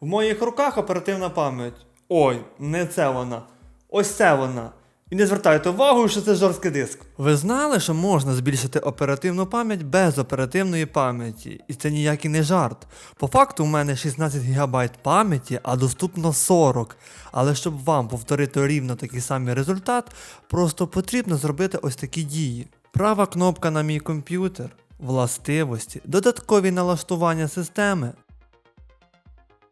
В моїх руках оперативна пам'ять. Ой, не це вона. Ось це вона. І не звертайте увагу, що це жорсткий диск. Ви знали, що можна збільшити оперативну пам'ять без оперативної пам'яті, і це ніякий не жарт. По факту, у мене 16 ГБ пам'яті, а доступно 40. Але щоб вам повторити рівно такий самий результат, просто потрібно зробити ось такі дії. Права кнопка на мій комп'ютер, властивості, додаткові налаштування системи.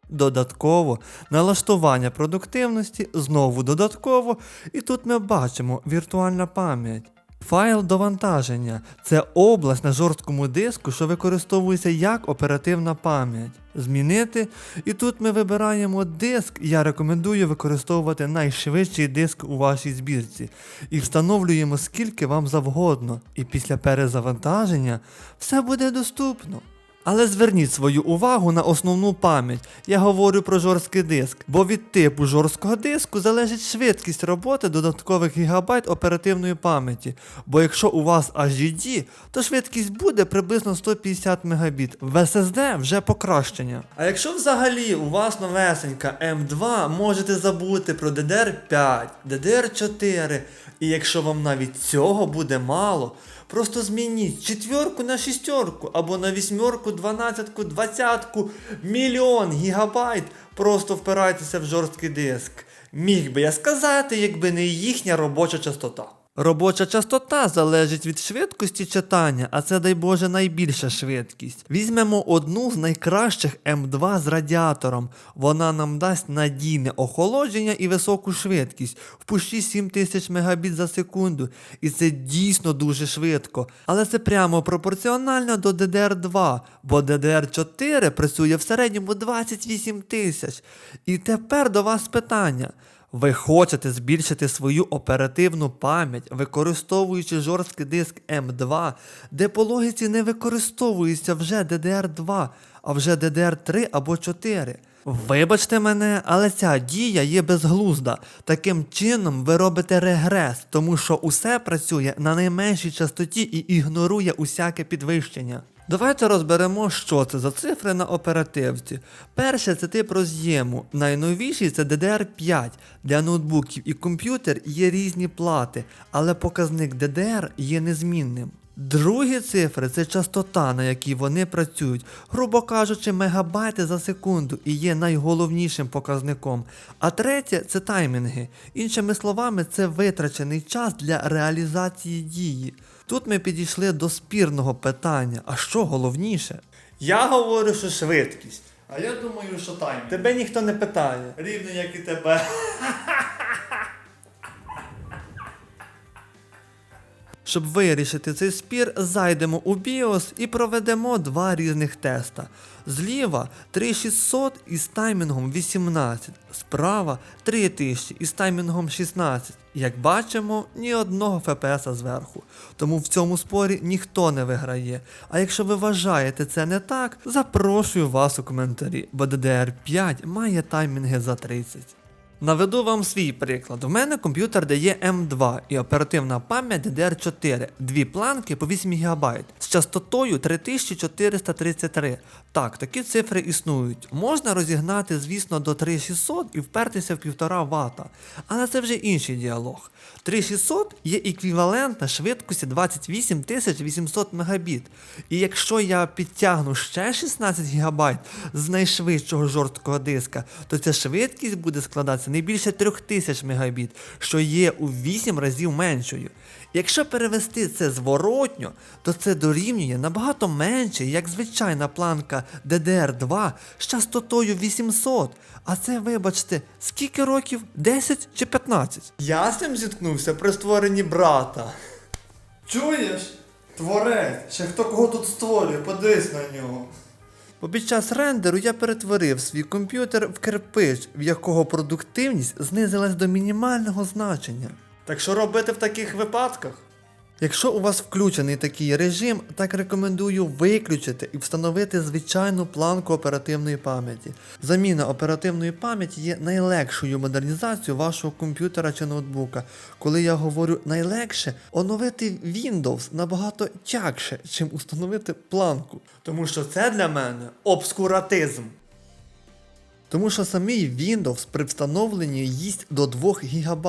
Додатково налаштування продуктивності, знову додатково, і тут ми бачимо віртуальна пам'ять. Файл довантаження це область на жорсткому диску, що використовується як оперативна пам'ять. Змінити, і тут ми вибираємо диск. Я рекомендую використовувати найшвидший диск у вашій збірці. І встановлюємо скільки вам завгодно. І після перезавантаження все буде доступно. Але зверніть свою увагу на основну пам'ять. Я говорю про жорсткий диск, бо від типу жорсткого диску залежить швидкість роботи додаткових гігабайт оперативної пам'яті. Бо якщо у вас HDD, то швидкість буде приблизно 150 Мбіт. В SSD вже покращення. А якщо взагалі у вас новесенька M2, можете забути про DDR5, DDR4. І якщо вам навіть цього буде мало, Просто змініть четверку на шістерку або на вісьмерку, дванадцятку, двадцятку, мільйон гігабайт. Просто впирайтеся в жорсткий диск. Міг би я сказати, якби не їхня робоча частота. Робоча частота залежить від швидкості читання, а це, дай Боже, найбільша швидкість. Візьмемо одну з найкращих М2 з радіатором. Вона нам дасть надійне охолодження і високу швидкість в пущі 7000 Мбіт за секунду. І це дійсно дуже швидко. Але це прямо пропорціонально до DDR2, бо DDR4 працює в середньому 28 тисяч. І тепер до вас питання. Ви хочете збільшити свою оперативну пам'ять, використовуючи жорсткий диск М2, де по логіці не використовується вже DDR2, а вже DDR3 або 4. Вибачте мене, але ця дія є безглузда. Таким чином ви робите регрес, тому що усе працює на найменшій частоті і ігнорує усяке підвищення. Давайте розберемо, що це за цифри на оперативці. Перше це тип роз'єму. Найновіший це DDR5. Для ноутбуків і комп'ютер є різні плати, але показник DDR є незмінним. Другі цифри це частота, на якій вони працюють, грубо кажучи, мегабайти за секунду і є найголовнішим показником. А третє це таймінги. Іншими словами, це витрачений час для реалізації дії. Тут ми підійшли до спірного питання. А що головніше? Я говорю, що швидкість. А я думаю, що таймінг. Тебе ніхто не питає. Рівно як і тебе. Щоб вирішити цей спір, зайдемо у BIOS і проведемо два різних теста. Зліва 3600 із таймінгом 18, справа 3000 із таймінгом 16. Як бачимо, ні одного FPS зверху. Тому в цьому спорі ніхто не виграє. А якщо ви вважаєте це не так, запрошую вас у коментарі, бо DDR5 має таймінги за 30. Наведу вам свій приклад. У мене комп'ютер дає М2 і оперативна пам'ять DDR4, дві планки по 8 ГБ частотою 3433. Так, такі цифри існують. Можна розігнати, звісно, до 3600 і впертися в 1,5 Вт. Але це вже інший діалог. 3600 є еквівалентна швидкості 28 800 Мбіт. І якщо я підтягну ще 16 ГБ з найшвидшого жорсткого диска, то ця швидкість буде складатися не більше 3000 Мбіт, що є у 8 разів меншою. Якщо перевести це зворотньо, то це дорівнює набагато менше, як звичайна планка DDR2 з частотою 800. А це, вибачте, скільки років? 10 чи 15? Я з цим зіткнувся при створенні брата. Чуєш? Творець, ще хто кого тут створює, подивись на нього. Бо під час рендеру я перетворив свій комп'ютер в кирпич, в якого продуктивність знизилась до мінімального значення. Так що робити в таких випадках? Якщо у вас включений такий режим, так рекомендую виключити і встановити звичайну планку оперативної пам'яті. Заміна оперативної пам'яті є найлегшою модернізацією вашого комп'ютера чи ноутбука. Коли я говорю найлегше, оновити Windows набагато тягше, чим установити планку. Тому що це для мене обскуратизм. Тому що самий Windows при встановленні їсть до 2 ГБ,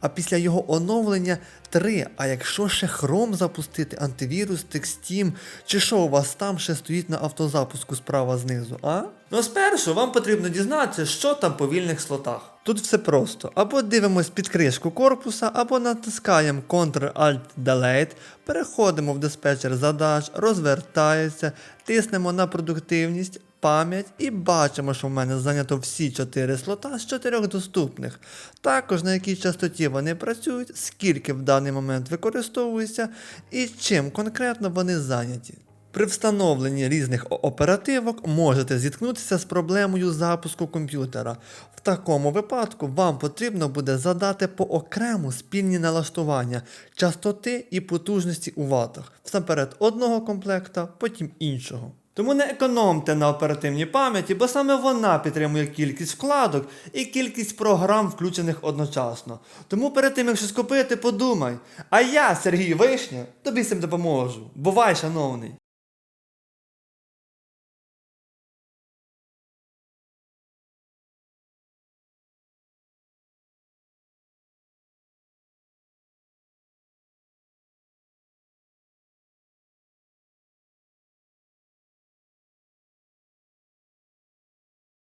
а після його оновлення 3. А якщо ще Chrome запустити, антивірус, Steam, чи що у вас там ще стоїть на автозапуску справа знизу, а? Ну спершу вам потрібно дізнатися, що там по вільних слотах. Тут все просто. Або дивимось під кришку корпуса, або натискаємо Ctrl-Alt-Delete, переходимо в диспетчер задач, розвертається, тиснемо на продуктивність, пам'ять і бачимо, що в мене зайнято всі 4 слота з 4 доступних. Також на якій частоті вони працюють, скільки в даний момент використовуються і чим конкретно вони зайняті. При встановленні різних оперативок можете зіткнутися з проблемою запуску комп'ютера. В такому випадку вам потрібно буде задати по окрему спільні налаштування частоти і потужності у ватах. Всаперед одного комплекта, потім іншого. Тому не економте на оперативній пам'яті, бо саме вона підтримує кількість вкладок і кількість програм, включених одночасно. Тому перед тим, як щось купити, подумай. А я, Сергій Вишня, тобі з цим допоможу. Бувай, шановний!